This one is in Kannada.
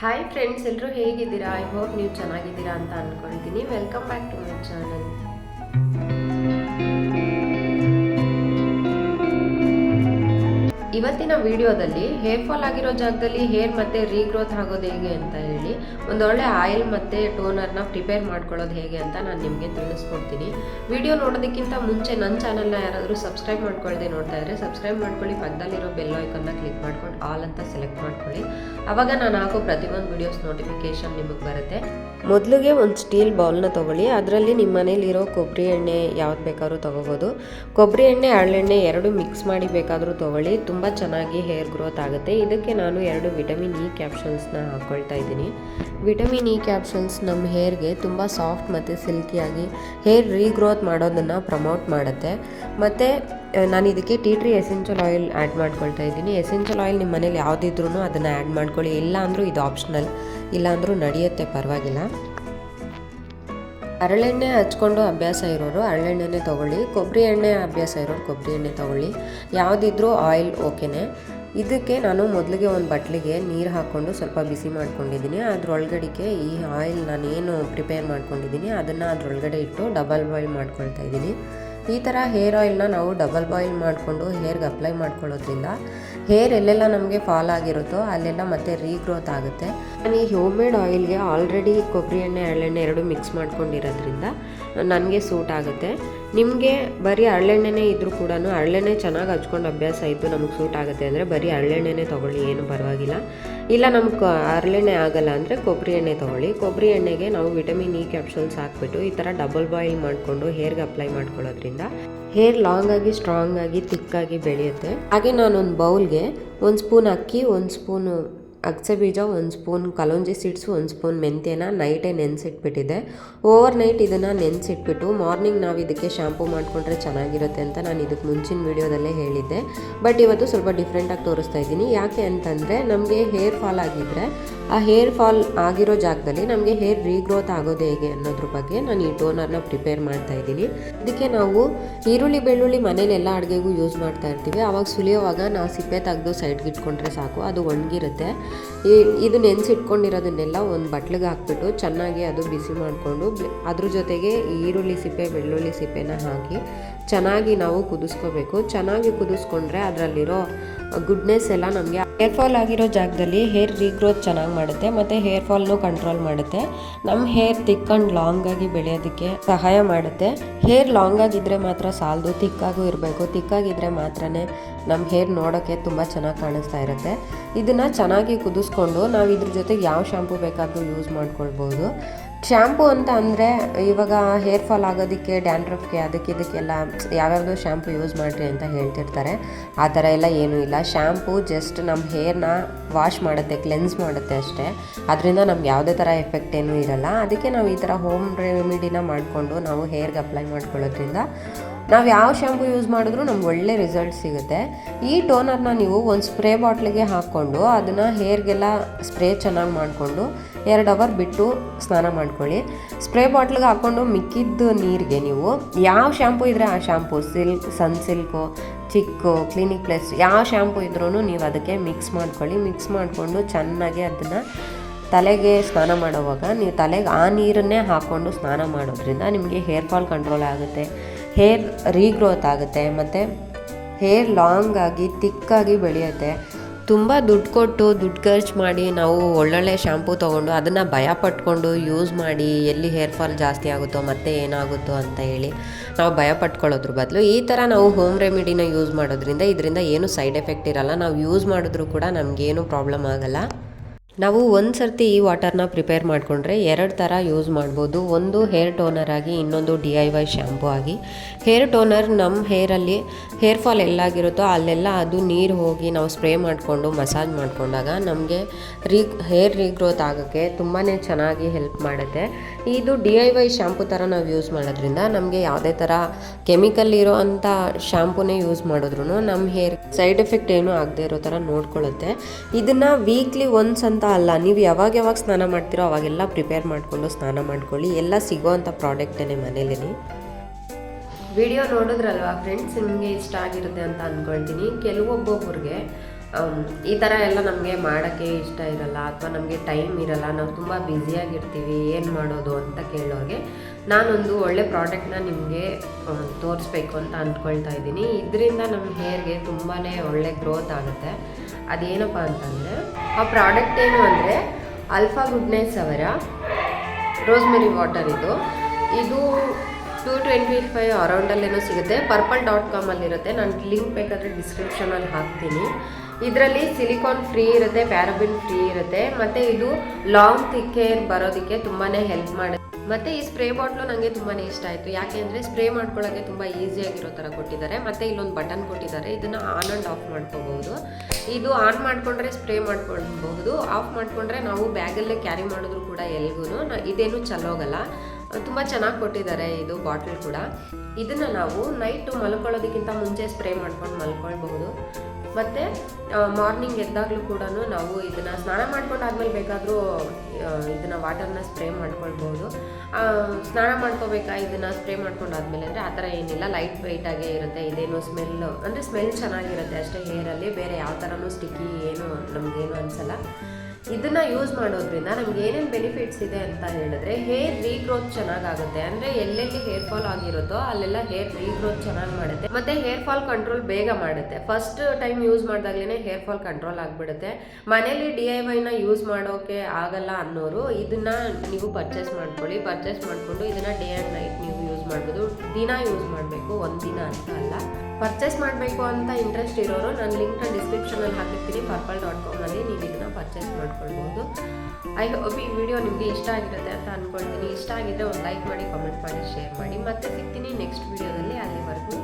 ಹಾಯ್ ಫ್ರೆಂಡ್ಸ್ ಎಲ್ಲರೂ ಹೇಗಿದ್ದೀರಾ? ಐ ಹೋಪ್ ನೀವು ಚೆನ್ನಾಗಿದ್ದೀರಾ ಅಂತ ಅಂದ್ಕೊಳ್ತೀನಿ welcome back to my channel ಇವತ್ತಿನ ವಿಡಿಯೋದಲ್ಲಿ ಹೇರ್ ಫಾಲ್ ಆಗಿರೋ ಜಾಗದಲ್ಲಿ ಹೇರ್ ಮತ್ತೆ ರೀಗ್ರೋತ್ ಆಗೋದು ಹೇಗೆ ಅಂತ ಹೇಳಿ ಒಂದೊಳ್ಳೆ ಆಯಿಲ್ ಮತ್ತೆ ಟೋನರ್ನ ಪ್ರಿಪೇರ್ ಮಾಡ್ಕೊಳ್ಳೋದು ಹೇಗೆ ಅಂತ ನಾನು ನಿಮಗೆ ತಿಳಿಸ್ಕೊಡ್ತೀನಿ. ವಿಡಿಯೋ ನೋಡೋದಕ್ಕಿಂತ ಮುಂಚೆ ನನ್ನ ಚಾನಲ್ನ ಯಾರಾದರೂ ಸಬ್ಸ್ಕ್ರೈಬ್ ಮಾಡ್ಕೊಳ್ಳದೆ ನೋಡ್ತಾ ಇದ್ರೆ ಸಬ್ಸ್ಕ್ರೈಬ್ ಮಾಡ್ಕೊಳ್ಳಿ, ಪಕ್ಕದಲ್ಲಿರೋ ಬೆಲ್ ಐಕನ್ನ ಕ್ಲಿಕ್ ಮಾಡ್ಕೊಂಡು ಆಲ್ ಅಂತ ಸೆಲೆಕ್ಟ್ ಮಾಡ್ಕೊಳ್ಳಿ. ಅವಾಗ ನಾನು ಹಾಕೋ ಪ್ರತಿಯೊಂದು ವಿಡಿಯೋಸ್ ನೋಟಿಫಿಕೇಶನ್ ನಿಮಗೆ ಬರುತ್ತೆ. ಮೊದಲಿಗೆ ಒಂದು ಸ್ಟೀಲ್ ಬೌಲ್ನ ತೊಗೊಳ್ಳಿ, ಅದರಲ್ಲಿ ನಿಮ್ಮ ಮನೇಲಿರೋ ಕೊಬ್ಬರಿ ಎಣ್ಣೆ ಯಾವ್ದು ಬೇಕಾದ್ರೂ ತೊಗೋಬೋದು. ಕೊಬ್ಬರಿ ಎಣ್ಣೆ ಹರಳೆಣ್ಣೆ ಎರಡು ಮಿಕ್ಸ್ ಮಾಡಿ ಬೇಕಾದರೂ ತೊಗೊಳ್ಳಿ. ತುಂಬ ಚೆನ್ನಾಗಿ ಹೇರ್ ಗ್ರೋತ್ ಆಗುತ್ತೆ. ಇದಕ್ಕೆ ನಾನು ಎರಡು ವಿಟಮಿನ್ ಇ ಕ್ಯಾಪ್ಸೂಲ್ಸ್ನ ಹಾಕ್ಕೊಳ್ತಾ ಇದ್ದೀನಿ. ವಿಟಮಿನ್ ಇ ಕ್ಯಾಪ್ಸೂಲ್ಸ್ ನಮ್ಮ ಹೇರ್ಗೆ ತುಂಬ ಸಾಫ್ಟ್ ಮತ್ತು ಸಿಲ್ಕಿಯಾಗಿ ಹೇರ್ ರೀಗ್ರೋತ್ ಮಾಡೋದನ್ನು ಪ್ರಮೋಟ್ ಮಾಡುತ್ತೆ. ಮತ್ತು ನಾನು ಇದಕ್ಕೆ tea tree essential oil add ಮಾಡ್ಕೊಳ್ತಾ ಇದ್ದೀನಿ. ಎಸೆನ್ಷಿಯಲ್ ಆಯಿಲ್ ನಿಮ್ಮ ಮನೇಲಿ ಯಾವುದಿದ್ರೂ ಅದನ್ನು ಆ್ಯಡ್ ಮಾಡ್ಕೊಳ್ಳಿ. ಇಲ್ಲ ಅಂದರೂ ಇದು ಆಪ್ಷನಲ್. ಇಲ್ಲಾಂದರೂ ನಡೆಯುತ್ತೆ, ಪರವಾಗಿಲ್ಲ. ಹರಳೆಣ್ಣೆ ಹಚ್ಕೊಂಡು ಅಭ್ಯಾಸ ಇರೋರು ಹರಳೆಣ್ಣೆನೇ ತೊಗೊಳ್ಳಿ, ಕೊಬ್ಬರಿ ಎಣ್ಣೆ ಅಭ್ಯಾಸ ಇರೋರು ಕೊಬ್ಬರಿ ಎಣ್ಣೆ ತೊಗೊಳ್ಳಿ. ಯಾವುದಿದ್ರೂ ಆಯಿಲ್ ಓಕೆನೇ ಇದಕ್ಕೆ ನಾನು ಮೊದಲಿಗೆ ಒಂದು ಬಟ್ಲಿಗೆ ನೀರು ಹಾಕ್ಕೊಂಡು ಸ್ವಲ್ಪ ಬಿಸಿ ಮಾಡ್ಕೊಂಡಿದ್ದೀನಿ ಅದರೊಳಗಡೆಗೆ ಈ ಆಯಿಲ್ ನಾನು ಏನು ಪ್ರಿಪೇರ್ ಮಾಡ್ಕೊಂಡಿದ್ದೀನಿ ಅದನ್ನು ಅದರೊಳಗಡೆ ಇಟ್ಟು ಡಬಲ್ ಬಾಯ್ಲ್ ಮಾಡ್ಕೊಳ್ತಾ ಇದ್ದೀನಿ ಈ ಥರ ಹೇರ್ ಆಯಿಲ್ನ ನಾವು ಡಬಲ್ ಬಾಯ್ಲ್ ಮಾಡಿಕೊಂಡು ಹೇರ್ಗೆ ಅಪ್ಲೈ ಮಾಡ್ಕೊಳ್ಳೋದ್ರಿಂದ ಹೇರ್ ಎಲ್ಲೆಲ್ಲ ನಮಗೆ ಫಾಲ್ ಆಗಿರುತ್ತೋ ಅಲ್ಲೆಲ್ಲ ಮತ್ತೆ ರೀಗ್ರೋತ್ ಆಗುತ್ತೆ. ನಾನು ಈ ಹೋಮ್ ಮೇಡ್ ಆಯಿಲ್ಗೆ ಆಲ್ರೆಡಿ ಕೊಬ್ಬರಿ ಎಣ್ಣೆ ಎಳ್ಳೆಣ್ಣೆ ಎರಡು ಮಿಕ್ಸ್ ಮಾಡ್ಕೊಂಡಿರೋದ್ರಿಂದ ನನಗೆ ಸೂಟ್ ಆಗುತ್ತೆ. ನಿಮಗೆ ಬರೀ ಹರಳೆಣ್ಣೆನೇ ಇದ್ದರೂ ಕೂಡ ಹರಳೆಣ್ಣೆ ಚೆನ್ನಾಗಿ ಹಚ್ಕೊಂಡು ಅಭ್ಯಾಸ ಇದ್ದು ನಮಗೆ ಸೂಟ್ ಆಗುತ್ತೆ ಅಂದರೆ ಬರೀ ಹರಳೆಣ್ಣೆನೇ ತೊಗೊಳ್ಳಿ, ಏನು ಪರವಾಗಿಲ್ಲ. ಇಲ್ಲ, ನಮ್ಗೆ ಹರಳೆಣ್ಣೆ ಆಗಲ್ಲ ಅಂದರೆ ಕೊಬ್ಬರಿ ಎಣ್ಣೆ ತೊಗೊಳ್ಳಿ. ಕೊಬ್ಬರಿ ಎಣ್ಣೆಗೆ ನಾವು ವಿಟಮಿನ್ ಇ ಕ್ಯಾಪ್ಸೂಲ್ಸ್ ಹಾಕ್ಬಿಟ್ಟು ಈ ಥರ ಡಬಲ್ ಬಾಯಿಲ್ ಮಾಡಿಕೊಂಡು ಹೇರ್ಗೆ ಅಪ್ಲೈ ಮಾಡ್ಕೊಳ್ಳೋದ್ರಿಂದ ಹೇರ್ ಲಾಂಗ್ ಆಗಿ ಸ್ಟ್ರಾಂಗ್ ಆಗಿ ತಿಕ್ಕಾಗಿ ಬೆಳೆಯುತ್ತೆ. ಹಾಗೆ ನಾನೊಂದು ಬೌಲ್ಗೆ ಒಂದು ಸ್ಪೂನ್ ಅಕ್ಕಿ, ಒಂದು ಸ್ಪೂನು ಅಗಸೆ ಬೀಜ ಒಂದು ಸ್ಪೂನ್, ಕಲೋಂಜಿ ಸೀಡ್ಸ್ ಒಂದು ಸ್ಪೂನ್, ಮೆಂತ್ಯನ ನೈಟೇ ನೆನೆಸಿಟ್ಬಿಟ್ಟಿದೆ. ಓವರ್ ನೈಟ್ ಇದನ್ನು ನೆನೆಸಿಟ್ಬಿಟ್ಟು ಮಾರ್ನಿಂಗ್ ನಾವು ಇದಕ್ಕೆ ಶ್ಯಾಂಪೂ ಮಾಡಿಕೊಂಡ್ರೆ ಚೆನ್ನಾಗಿರುತ್ತೆ ಅಂತ ನಾನು ಇದಕ್ಕೆ ಮುಂಚಿನ ವೀಡಿಯೋದಲ್ಲೇ ಹೇಳಿದ್ದೆ. ಬಟ್ ಇವತ್ತು ಸ್ವಲ್ಪ ಡಿಫ್ರೆಂಟಾಗಿ ತೋರಿಸ್ತಾ ಇದ್ದೀನಿ. ಯಾಕೆ ಅಂತಂದರೆ ನಮಗೆ ಹೇರ್ ಫಾಲ್ ಆಗಿದ್ದರೆ ಆ ಹೇರ್ ಫಾಲ್ ಆಗಿರೋ ಜಾಗದಲ್ಲಿ ನಮಗೆ ಹೇರ್ ರೀಗ್ರೋತ್ ಆಗೋದು ಹೇಗೆ ಅನ್ನೋದ್ರ ಬಗ್ಗೆ ನಾನು ಈ ಟೋನರ್ನ ಪ್ರಿಪೇರ್ ಮಾಡ್ತಾ ಇದ್ದೀನಿ. ಇದಕ್ಕೆ ನಾವು ಈರುಳ್ಳಿ, ಬೆಳ್ಳುಳ್ಳಿ ಮನೇಲಿ ಎಲ್ಲ ಅಡುಗೆಗೂ ಯೂಸ್ ಮಾಡ್ತಾ ಇರ್ತೀವಿ. ಆವಾಗ ಸುಲಿಯೋವಾಗ ನಾವು ಸಿಪ್ಪೆ ತೆಗೆದು ಸೈಡ್ಗೆ ಇಟ್ಕೊಂಡ್ರೆ ಸಾಕು. ಅದು ಒಣಗಿರುತ್ತೆ. ಇದು ನೆನೆಸಿಟ್ಕೊಂಡಿರೋದನ್ನೆಲ್ಲ ಒಂದು ಬಟ್ಲಿಗೆ ಹಾಕ್ಬಿಟ್ಟು ಚೆನ್ನಾಗಿ ಅದು ಬಿಸಿ ಮಾಡಿಕೊಂಡು ಅದ್ರ ಜೊತೆಗೆ ಈರುಳ್ಳಿ ಸಿಪ್ಪೆ, ಬೆಳ್ಳುಳ್ಳಿ ಸಿಪ್ಪೆನ ಹಾಕಿ ಚೆನ್ನಾಗಿ ನಾವು ಕುದಿಸ್ಕೋಬೇಕು. ಚೆನ್ನಾಗಿ ಕುದಿಸ್ಕೊಂಡ್ರೆ ಅದರಲ್ಲಿರೋ ಗುಡ್ನೆಸ್ ಎಲ್ಲ ನಮಗೆ ಹೇರ್ ಫಾಲ್ ಆಗಿರೋ ಜಾಗದಲ್ಲಿ ಹೇರ್ ರೀಗ್ರೋತ್ ಚೆನ್ನಾಗಿ ಮಾಡುತ್ತೆ, ಮತ್ತು ಹೇರ್ ಫಾಲ್ನು ಕಂಟ್ರೋಲ್ ಮಾಡುತ್ತೆ. ನಮ್ಮ ಹೇರ್ ತಿಕ್ ಅಂಡ್ ಲಾಂಗ್ ಆಗಿ ಬೆಳೆಯೋದಕ್ಕೆ ಸಹಾಯ ಮಾಡುತ್ತೆ. ಹೇರ್ ಲಾಂಗ್ ಆಗಿದ್ರೆ ಮಾತ್ರ ಸಾಲದು ತಿಕ್ಕಾಗೂ ಇರಬೇಕು. ತಿಕ್ಕಾಗಿದ್ರೆ ಮಾತ್ರನೇ ನಮ್ಮ ಹೇರ್ ನೋಡೋಕ್ಕೆ ತುಂಬ ಚೆನ್ನಾಗಿ ಕಾಣಿಸ್ತಾ ಇರುತ್ತೆ. ಇದನ್ನು ಚೆನ್ನಾಗಿ ಕುದಿಸ್ಕೊಂಡು ನಾವು ಇದ್ರ ಜೊತೆಗೆ ಯಾವ ಶಾಂಪು ಬೇಕಾದರೂ ಯೂಸ್ ಮಾಡ್ಕೊಳ್ಬೋದು. ಶ್ಯಾಂಪು ಅಂತ ಅಂದರೆ ಇವಾಗ ಹೇರ್ ಫಾಲ್ ಆಗೋದಕ್ಕೆ ಡ್ಯಾಂಡ್ರಫ್ಗೆ ಅದಕ್ಕೆ ಇದಕ್ಕೆಲ್ಲ ಯಾವ್ಯಾವುದೋ ಶ್ಯಾಂಪು ಯೂಸ್ ಮಾಡಿರಿ ಅಂತ ಹೇಳ್ತಿರ್ತಾರೆ. ಆ ಥರ ಎಲ್ಲ ಏನೂ ಇಲ್ಲ. ಶ್ಯಾಂಪು ಜಸ್ಟ್ ನಮ್ಮ ಹೇರ್ನ ವಾಶ್ ಮಾಡುತ್ತೆ, ಕ್ಲೆನ್ಸ್ ಮಾಡುತ್ತೆ ಅಷ್ಟೇ. ಅದರಿಂದ ನಮ್ಗೆ ಯಾವುದೇ ಥರ ಎಫೆಕ್ಟ್ ಏನೂ ಇರಲ್ಲ. ಅದಕ್ಕೆ ನಾವು ಈ ಥರ ಹೋಮ್ ರೆಮಿಡಿನ ಮಾಡಿಕೊಂಡು ನಾವು ಹೇರ್ಗೆ ಅಪ್ಲೈ ಮಾಡ್ಕೊಳ್ಳೋದ್ರಿಂದ ನಾವು ಯಾವ ಶ್ಯಾಂಪು ಯೂಸ್ ಮಾಡಿದ್ರೂ ನಮ್ಗೆ ಒಳ್ಳೆ ರಿಸಲ್ಟ್ ಸಿಗುತ್ತೆ. ಈ ಟೋನರ್ನ ನೀವು ಒಂದು ಸ್ಪ್ರೇ ಬಾಟ್ಲಿಗೆ ಹಾಕ್ಕೊಂಡು ಅದನ್ನು ಹೇರ್ಗೆಲ್ಲ ಸ್ಪ್ರೇ ಚೆನ್ನಾಗಿ ಮಾಡಿಕೊಂಡು ಎರಡು ಅವರ್ ಬಿಟ್ಟು ಸ್ನಾನ ಮಾಡ್ಕೊಳ್ಳಿ. ಸ್ಪ್ರೇ ಬಾಟ್ಲಿಗೆ ಹಾಕ್ಕೊಂಡು ಮಿಕ್ಕಿದ್ದು ನೀರಿಗೆ ನೀವು ಯಾವ ಶ್ಯಾಂಪು ಇದ್ದರೆ ಆ shampoo silk Sunsilk Chik Clinic Plus ಯಾವ ಶ್ಯಾಂಪು ಇದ್ರೂ ನೀವು ಅದಕ್ಕೆ ಮಿಕ್ಸ್ ಮಾಡ್ಕೊಳ್ಳಿ. ಮಿಕ್ಸ್ ಮಾಡಿಕೊಂಡು ಚೆನ್ನಾಗಿ ಅದನ್ನು ತಲೆಗೆ ಸ್ನಾನ ಮಾಡೋವಾಗ ನೀವು ತಲೆಗೆ ಆ ನೀರನ್ನೇ ಹಾಕ್ಕೊಂಡು ಸ್ನಾನ ಮಾಡೋದ್ರಿಂದ ನಿಮಗೆ ಹೇರ್ ಫಾಲ್ ಕಂಟ್ರೋಲ್ ಆಗುತ್ತೆ. ಹೇರ್ ರೀಗ್ರೋತ್ ಆಗುತ್ತೆ, ಮತ್ತು ಹೇರ್ ಲಾಂಗ್ ಆಗಿ ತಿಕ್ಕಾಗಿ ಬೆಳೆಯುತ್ತೆ. ತುಂಬ ದುಡ್ಡು ಕೊಟ್ಟು, ದುಡ್ಡು ಖರ್ಚು ಮಾಡಿ ನಾವು ಒಳ್ಳೊಳ್ಳೆ ಶ್ಯಾಂಪೂ ತೊಗೊಂಡು ಅದನ್ನು ಭಯ ಪಟ್ಕೊಂಡು ಯೂಸ್ ಮಾಡಿ ಎಲ್ಲಿ ಹೇರ್ ಫಾಲ್ ಜಾಸ್ತಿ ಆಗುತ್ತೋ ಮತ್ತೆ ಏನಾಗುತ್ತೋ ಅಂತ ಹೇಳಿ ನಾವು ಭಯ ಪಟ್ಕೊಳ್ಳೋದ್ರ ಬದಲು ಈ ಥರ ನಾವು ಹೋಮ್ ರೆಮಿಡಿನ ಯೂಸ್ ಮಾಡೋದ್ರಿಂದ ಇದರಿಂದ ಏನು ಸೈಡ್ ಎಫೆಕ್ಟ್ ಇರಲ್ಲ. ನಾವು ಯೂಸ್ ಮಾಡಿದ್ರೂ ಕೂಡ ನಮಗೇನು ಪ್ರಾಬ್ಲಮ್ ಆಗಲ್ಲ. ನಾವು ಒಂದು ಸರ್ತಿ ಈ ವಾಟರ್ನ ಪ್ರಿಪೇರ್ ಮಾಡಿಕೊಂಡ್ರೆ ಎರಡು ಥರ ಯೂಸ್ ಮಾಡ್ಬೋದು. ಒಂದು ಹೇರ್ ಟೋನರ್ ಆಗಿ, ಇನ್ನೊಂದು ಡಿ ಐ ವೈ ಶ್ಯಾಂಪು ಆಗಿ. ಹೇರ್ ಟೋನರ್ ನಮ್ಮ ಹೇರಲ್ಲಿ ಹೇರ್ ಫಾಲ್ ಎಲ್ಲಾಗಿರುತ್ತೋ ಅಲ್ಲೆಲ್ಲ ಅದು ನೀರು ಹೋಗಿ ನಾವು ಸ್ಪ್ರೇ ಮಾಡಿಕೊಂಡು ಮಸಾಜ್ ಮಾಡಿಕೊಂಡಾಗ ನಮಗೆ ರೀ ಹೇರ್ ರೀಗ್ರೋತ್ ಆಗೋಕ್ಕೆ ತುಂಬಾ ಚೆನ್ನಾಗಿ ಹೆಲ್ಪ್ ಮಾಡುತ್ತೆ. ಇದು ಡಿ ಐ ವೈ ಶ್ಯಾಂಪು ಥರ ನಾವು ಯೂಸ್ ಮಾಡೋದ್ರಿಂದ ನಮಗೆ ಯಾವುದೇ ಥರ ಕೆಮಿಕಲ್ ಇರೋ ಅಂಥ ಶ್ಯಾಂಪೂನೇ ಯೂಸ್ ಮಾಡಿದ್ರು ನಮ್ಮ ಹೇರ್ ಸೈಡ್ ಎಫೆಕ್ಟ್ ಏನೂ ಆಗದೆ ಇರೋ ಥರ ನೋಡ್ಕೊಳ್ಳುತ್ತೆ ಇದನ್ನು ವೀಕ್ಲಿ ಒನ್ಸ್ ಅಂತ ಅಲ್ಲ. ನೀವು ಯಾವಾಗ ಯಾವಾಗ ಸ್ನಾನ ಮಾಡ್ತೀರೋ ಅವಾಗೆಲ್ಲ ಪ್ರಿಪೇರ್ ಮಾಡಿಕೊಂಡು ಸ್ನಾನ ಮಾಡ್ಕೊಳ್ಳಿ. ಎಲ್ಲ ಸಿಗೋ ಅಂಥ ಪ್ರಾಡಕ್ಟೇ ಮನೇಲಿ ವಿಡಿಯೋ ನೋಡಿದ್ರಲ್ವಾ ಫ್ರೆಂಡ್ಸ್ ನಿಮಗೆ ಇಷ್ಟ ಆಗಿರುತ್ತೆ ಅಂತ ಅಂದ್ಕೊಳ್ತೀನಿ ಕೆಲವೊಬ್ಬೊಬ್ರಿಗೆ ಆಮ್, ಈ ಥರ ಎಲ್ಲ ನಮಗೆ ಮಾಡೋಕ್ಕೆ ಇಷ್ಟ ಇರಲ್ಲ ಅಥವಾ ನಮಗೆ ಟೈಮ್ ಇರಲ್ಲ, ನಾವು ತುಂಬ ಬ್ಯುಸಿಯಾಗಿರ್ತೀವಿ ಏನು ಮಾಡೋದು ಅಂತ ಕೇಳೋರಿಗೆ ನಾನೊಂದು ಒಳ್ಳೆ ಪ್ರಾಡಕ್ಟ್ನ ನಿಮಗೆ ತೋರಿಸ್ಬೇಕು ಅಂತ ಅಂದ್ಕೊಳ್ತಾ ಇದ್ದೀನಿ. ಇದರಿಂದ ನಮ್ಮ ಹೇರ್ಗೆ ತುಂಬಾ ಒಳ್ಳೆ ಗ್ರೋತ್ ಆಗುತ್ತೆ. ಅದೇನಪ್ಪ ಅಂತಂದರೆ, ಆ ಪ್ರಾಡಕ್ಟ್ ಏನು ಅಂದರೆ ಅಲ್ಫಾ ಗುಡ್ನೆಸ್ ಅವರ ರೋಸ್ಮೆರಿ ವಾಟರ್ ಇದು. ಇದು ಟೂ ಟ್ವೆಂಟಿ ಫೈವ್ ಅರೌಂಡಲ್ಲೇನೋ ಸಿಗುತ್ತೆ. ಪರ್ಪಲ್ ಡಾಟ್ ಕಾಮಲ್ಲಿರುತ್ತೆ ನಾನು ಲಿಂಕ್ ಬೇಕಾದರೆ ಡಿಸ್ಕ್ರಿಪ್ಷನಲ್ಲಿ ಹಾಕ್ತೀನಿ. ಇದರಲ್ಲಿ ಸಿಲಿಕಾನ್ ಫ್ರೀ ಇರುತ್ತೆ, ಪ್ಯಾರಬಿನ್ ಫ್ರೀ ಇರುತ್ತೆ. ಮತ್ತು ಇದು ಲಾಂಗ್ ಥಿಕ್ ಹೇರ್ ಬರೋದಕ್ಕೆ ತುಂಬಾ ಹೆಲ್ಪ್ ಮಾಡುತ್ತೆ ಮತ್ತು ಈ ಸ್ಪ್ರೇ ಬಾಟ್ಲು ನನಗೆ ತುಂಬಾ ಇಷ್ಟ ಆಯಿತು. ಯಾಕೆ ಅಂದರೆ ಸ್ಪ್ರೇ ಮಾಡ್ಕೊಳ್ಳೋಕ್ಕೆ ತುಂಬ ಈಸಿಯಾಗಿರೋ ಥರ ಕೊಟ್ಟಿದ್ದಾರೆ. ಮತ್ತು ಇಲ್ಲೊಂದು ಬಟನ್ ಕೊಟ್ಟಿದ್ದಾರೆ. ಇದನ್ನು ಆನ್ ಆ್ಯಂಡ್ ಆಫ್ ಮಾಡ್ಕೋಬಹುದು. ಇದು ಆನ್ ಮಾಡಿಕೊಂಡ್ರೆ ಸ್ಪ್ರೇ ಮಾಡ್ಕೊಳ್ಬಹುದು. ಆಫ್ ಮಾಡಿಕೊಂಡ್ರೆ ನಾವು ಬ್ಯಾಗಲ್ಲೇ ಕ್ಯಾರಿ ಮಾಡಿದ್ರು ಕೂಡ ಎಲ್ಗೂ ಇದೇನು ಚಲ್ಲೋಗಲ್ಲ ತುಂಬ ಚೆನ್ನಾಗಿ ಕೊಟ್ಟಿದ್ದಾರೆ ಇದು ಬಾಟಲ್ ಕೂಡ. ಇದನ್ನು ನಾವು ನೈಟು ಮಲ್ಕೊಳ್ಳೋದಕ್ಕಿಂತ ಮುಂಚೆ ಸ್ಪ್ರೇ ಮಾಡ್ಕೊಂಡು ಮಲ್ಕೊಳ್ಬಹುದು. ಮತ್ತು ಮಾರ್ನಿಂಗ್ ಎದ್ದಾಗಲೂ ಕೂಡ ನಾವು ಇದನ್ನು ಸ್ನಾನ ಮಾಡ್ಕೊಂಡಾದ್ಮೇಲೆ ಬೇಕಾದರೂ ಇದನ್ನು ವಾಟರ್ನ ಸ್ಪ್ರೇ ಮಾಡ್ಕೊಳ್ಬೋದು ಸ್ನಾನ ಮಾಡ್ಕೋಬೇಕಾ ಇದನ್ನು ಸ್ಪ್ರೇ ಮಾಡ್ಕೊಂಡಾದ್ಮೇಲೆ ಅಂದರೆ ಆ ಥರ ಏನಿಲ್ಲ ಲೈಟ್ ವೆಯ್ಟಾಗೇ ಇರುತ್ತೆ. ಇದೇನು ಸ್ಮೆಲ್ ಅಂದರೆ ಸ್ಮೆಲ್ ಚೆನ್ನಾಗಿರುತ್ತೆ ಅಷ್ಟೇ ಹೇರಲ್ಲಿ ಬೇರೆ ಯಾವ ಥರನೂ ಸ್ಟಿಕ್ಕಿ ಏನು ನಮಗೇನು ಅನಿಸಲ್ಲ. ಇದನ್ನ ಯೂಸ್ ಮಾಡೋದ್ರಿಂದ ನಮ್ಗೆ ಏನೇನು ಬೆನಿಫಿಟ್ಸ್ ಇದೆ ಅಂತ ಹೇಳಿದ್ರೆ ಹೇರ್ ರೀಗ್ರೋತ್ ಚೆನ್ನಾಗಾಗುತ್ತೆ. ಅಂದರೆ ಎಲ್ಲೆಲ್ಲಿ ಹೇರ್ ಫಾಲ್ ಆಗಿರುತ್ತೋ ಅಲ್ಲೆಲ್ಲ ಹೇರ್ ರೀಗ್ರೋತ್ ಚೆನ್ನಾಗಿ ಮಾಡುತ್ತೆ. ಮತ್ತೆ ಹೇರ್ ಫಾಲ್ ಕಂಟ್ರೋಲ್ ಬೇಗ ಮಾಡುತ್ತೆ. ಫಸ್ಟ್ ಟೈಮ್ ಯೂಸ್ ಮಾಡಿದಾಗ್ಲೇ ಹೇರ್ ಫಾಲ್ ಕಂಟ್ರೋಲ್ ಆಗಿಬಿಡುತ್ತೆ. ಮನೇಲಿ ಡಿ ಐ ವೈನ ಯೂಸ್ ಮಾಡೋಕೆ ಆಗಲ್ಲ ಅನ್ನೋರು ಇದನ್ನ ನೀವು ಪರ್ಚೇಸ್ ಮಾಡ್ಕೊಳ್ಳಿ. ಪರ್ಚೇಸ್ ಮಾಡಿಕೊಂಡು ಇದನ್ನ ಡೇ ಆ್ಯಂಡ್ ನೈಟ್ ನೀವು ಯೂಸ್ ಮಾಡ್ಬೋದು. ದಿನ ಯೂಸ್ ಮಾಡಬೇಕು. ಒಂದಿನ ಅಂತ ಅಲ್ಲ. ಪರ್ಚೇಸ್ ಮಾಡಬೇಕು ಅಂತ ಇಂಟ್ರೆಸ್ಟ್ ಇರೋರು ನಾನು ಲಿಂಕ್ನ ಡಿಸ್ಕ್ರಿಪ್ಷನಲ್ಲಿ ಹಾಕಿರ್ತೀನಿ. ಪರ್ಪಲ್ ಡಾಟ್ ಇದನ್ನ ಪರ್ಚೇಸ್ ಮಾಡ್ಕೊಳ್ಬೋದು. ಐ ಹೋಪ್ ಈ ವಿಡಿಯೋ ನಿಮಗೆ ಇಷ್ಟ ಆಗಿರುತ್ತೆ ಅಂತ ಅಂದ್ಕೊಳ್ತೀನಿ ಇಷ್ಟ ಆಗಿದ್ರೆ ಒಂದು ಲೈಕ್ ಮಾಡಿ ಕಾಮೆಂಟ್ ಮಾಡಿ ಶೇರ್ ಮಾಡಿ. ಮತ್ತೆ ಸಿಗ್ತೀನಿ ನೆಕ್ಸ್ಟ್ ವಿಡಿಯೋದಲ್ಲಿ ಅಲ್ಲಿವರೆಗೂ